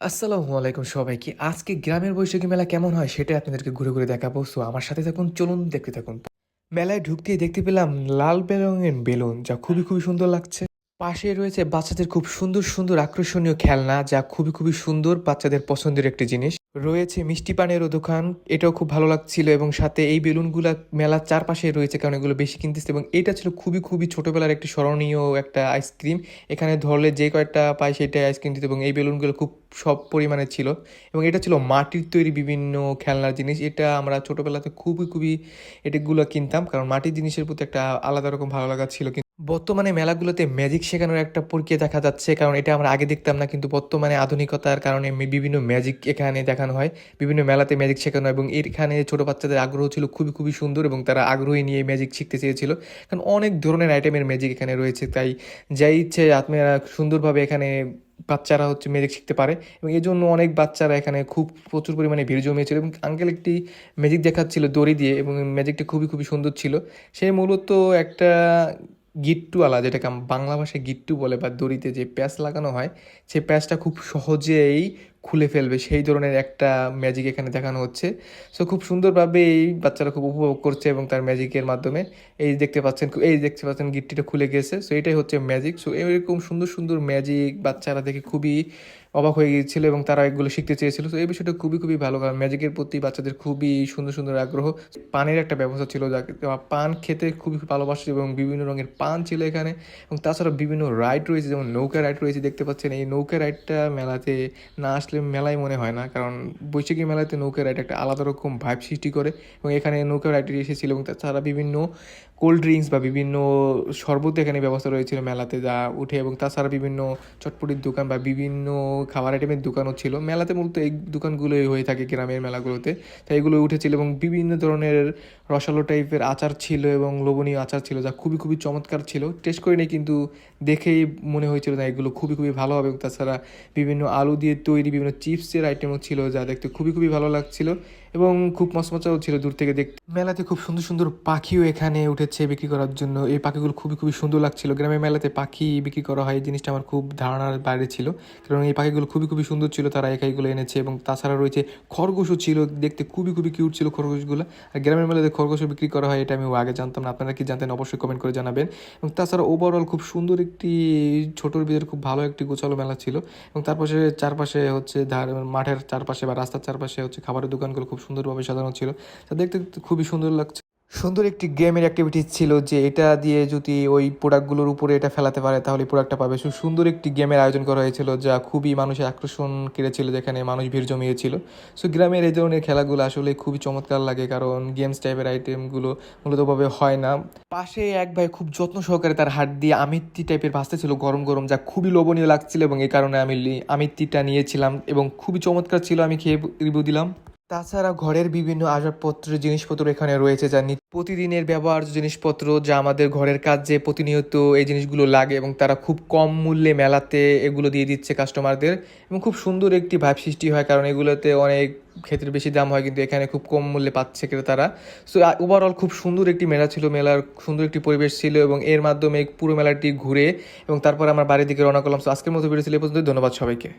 আসসালামু আলাইকুম সবাইকে। আজকে গ্রামের বৈশাখী মেলা কেমন হয় সেটা আপনাদেরকে ঘুরে ঘুরে দেখাবো। সো আমার সাথে থাকুন, চলুন দেখতে থাকুন। মেলায় ঢুকতে দেখতে পেলাম লাল বেরঙের বেলুন, যা খুবই খুবই সুন্দর লাগছে। পাশে রয়েছে বাচ্চাদের খুব সুন্দর সুন্দর আকর্ষণীয় খেলনা, যা খুবই খুবই সুন্দর বাচ্চাদের পছন্দের একটি জিনিস। রয়েছে মিষ্টি পানেরও দোকান। এটাও খুব ভালো লাগছিল এবং সাথে এই বেলুনগুলা মেলার চারপাশে রয়েছে কারণ এগুলো বেশি কিনতেছে এবং এটা ছিল খুবই খুবই ছোটবেলার একটি স্মরণীয় একটা আইসক্রিম এখানে ধরলে যে কয়েকটা পায় সেটাই আইসক্রিম দিত এবং এই বেলুনগুলো খুব সব পরিমাণে ছিল এবং এটা ছিল মাটির তৈরি বিভিন্ন খেলনার জিনিস। এটা আমরা ছোটবেলাতে খুবই খুবই এটাগুলো কিনতাম কারণ মাটির জিনিসের প্রতি একটা আলাদা রকম ভালো লাগা ছিল। বর্তমানে মেলাগুলোতে ম্যাজিক শেখানোর একটা প্রক্রিয়া দেখা যাচ্ছে, কারণ এটা আমরা আগে দেখতাম না, কিন্তু বর্তমানে আধুনিকতার কারণে বিভিন্ন ম্যাজিক এখানে দেখানো হয়। বিভিন্ন মেলাতে ম্যাজিক শেখানো হয় এবং এখানে ছোটো বাচ্চাদের আগ্রহ ছিল খুবই খুবই সুন্দর এবং তারা আগ্রহী নিয়ে ম্যাজিক শিখতে চেয়েছিল। কারণ অনেক ধরনের আইটেমের ম্যাজিক এখানে রয়েছে, তাই যাই ইচ্ছে আপনারা সুন্দরভাবে এখানে বাচ্চারা হচ্ছে ম্যাজিক শিখতে পারে এবং এই জন্য অনেক বাচ্চারা এখানে খুব প্রচুর পরিমাণে ভিড় জমিয়েছিল এবং আঙ্কেল একটি ম্যাজিক দেখাচ্ছিল দড়ি দিয়ে এবং ম্যাজিকটি খুবই খুবই সুন্দর ছিল। সে মূলত একটা গিট্টুওয়ালা যেটাকে বাংলা ভাষায় গিট্টু বলে বা দড়িতে যে প্যাঁচ লাগানো হয় সেই প্যাঁচটা খুব সহজেই খুলে ফেলবে, সেই ধরনের একটা ম্যাজিক এখানে দেখানো হচ্ছে। সো খুব সুন্দরভাবে এই বাচ্চারা খুব উপভোগ করছে এবং তার ম্যাজিকের মাধ্যমে এই দেখতে পাচ্ছেন, এই দেখতে পাচ্ছেন গিট্টিটা খুলে গেছে। সো এটাই হচ্ছে ম্যাজিক সো এরকম সুন্দর সুন্দর ম্যাজিক বাচ্চারা দেখে খুবই অবাক হয়ে গিয়েছিল এবং তারা এগুলো শিখতে চেয়েছিল। তো এই বিষয়টা খুবই খুবই ভালো কারণ ম্যাজিকের প্রতি বাচ্চাদের খুবই সুন্দর সুন্দর আগ্রহ। পানের একটা ব্যবস্থা ছিল যাকে, পান খেতে খুবই ভালোবাসে এবং বিভিন্ন রঙের পান ছিল এখানে। এবং তাছাড়া বিভিন্ন রাইড রয়েছে, যেমন নৌকা রাইড রয়েছে, দেখতে পাচ্ছেন। এই নৌকা রাইডটা মেলাতে না আসলে মেলায় মনে হয় না, কারণ বৈশাখী মেলাতে নৌকা রাইড একটা আলাদা রকম ভাইব সৃষ্টি করে এবং এখানে নৌকা রাইডটি এসেছিল এবং তাছাড়া বিভিন্ন কোল্ড ড্রিঙ্কস বা বিভিন্ন শরবত এখানে ব্যবস্থা রয়েছিল মেলাতে যা উঠে এবং তাছাড়া বিভিন্ন চটপটির দোকান বা বিভিন্ন খাবার আইটেমের দোকানও ছিল। মেলাতে মূলত এই দোকানগুলোই হয়ে থাকে গ্রামের মেলাগুলোতে। তাই এগুলো উঠেছিল এবং বিভিন্ন ধরনের রসালো টাইপের আচার ছিল এবং লোভনীয় আচার ছিল যা খুবই খুবই চমৎকার ছিল। টেস্ট করিনি কিন্তু দেখেই মনে হয়েছিল না এগুলো খুবই খুবই ভালো হবে এবং তাছাড়া বিভিন্ন আলু দিয়ে তৈরি বিভিন্ন চিপসের আইটেমও ছিল যা দেখতে খুবই খুবই ভালো লাগছিল এবং খুব মচমচাও ছিল দূর থেকে দেখতে। মেলাতে খুব সুন্দর সুন্দর পাখিও এখানে উঠেছে বিক্রি করার জন্য। এই পাখিগুলো খুবই খুবই সুন্দর লাগছিল। গ্রামের মেলাতে পাখি বিক্রি করা হয়, এই জিনিসটা আমার খুব ধারণার বাইরে ছিল। কারণ এই পাখিগুলো খুবই খুবই সুন্দর ছিল, তারা একাইগুলো এনেছে এবং তাছাড়া রয়েছে খরগোশও ছিল, দেখতে খুবই খুবই কিউট ছিল খরগোশগুলো। আর গ্রামের মেলাতে খরগোশও বিক্রি করা হয়, এটা আমি আগে জানতাম না, আপনারা কি জানতেন অবশ্যই কমেন্ট করে জানাবেন। এবং তাছাড়া ওভারঅল খুব সুন্দর একটি ছোটোর ভিতরে খুব ভালো একটি গোছালো মেলা ছিল। এবং তার পাশে, চারপাশে হচ্ছে ধার মাঠের চারপাশে বা রাস্তার চারপাশে হচ্ছে খাবারের দোকানগুলো খুব সুন্দরভাবে সাজানো ছিল। তা দেখতে খুবই সুন্দর লাগছে। সুন্দর একটি গেমের অ্যাক্টিভিটি ছিল যে এটা দিয়ে যদি ওই প্রোডাক্টগুলোর উপরে এটা ফেলাতে পারে, তাহলে প্রোডাক্টটা পাবে। সো সুন্দর একটি গেমের আয়োজন করা হয়েছিল যা খুবই মানুষের আকর্ষণ কেড়েছিল, যেখানে মানুষ ভিড় জমিয়েছিল। সো গ্রামের এই ধরনের খেলাগুলো আসলে খুবই চমৎকার লাগে, কারণ গেমস টাইপের আইটেমগুলো মূলতভাবে হয় না। পাশে এক ভাই খুব যত্ন সহকারে তার হাত দিয়ে আমিত্তি টাইপের ভাসতে ছিল গরম গরম, যা খুবই লোভনীয় লাগছিল এবং এই কারণে আমি আমিত্তিটা নিয়েছিলাম এবং খুবই চমৎকার ছিল, আমি খেয়ে রিভিউ দিলাম। তাছাড়া ঘরের বিভিন্ন আসবাবপত্রের জিনিসপত্র এখানে রয়েছে যা প্রতিদিনের ব্যবহার্য জিনিসপত্র, যা আমাদের ঘরের কাজে প্রতিনিয়ত এই জিনিসগুলো লাগে এবং তারা খুব কম মূল্যে মেলাতে এগুলো দিয়ে দিচ্ছে কাস্টমারদের এবং খুব সুন্দর একটি ভাব সৃষ্টি হয় কারণ এগুলোতে অনেক ক্ষেত্রে বেশি দাম হয় কিন্তু এখানে খুব কম মূল্যে পাচ্ছে ক্রেতারা। সো ওভারঅল খুব সুন্দর একটি মেলা ছিল, মেলার সুন্দর একটি পরিবেশ ছিল এবং এর মাধ্যমে পুরো মেলাটি ঘুরে এবং তারপর আমার বাড়ির দিকে রওনা করলাম। সো আজকের মতো ভিডিও ছিল পর্যন্ত ধন্যবাদ সবাইকে।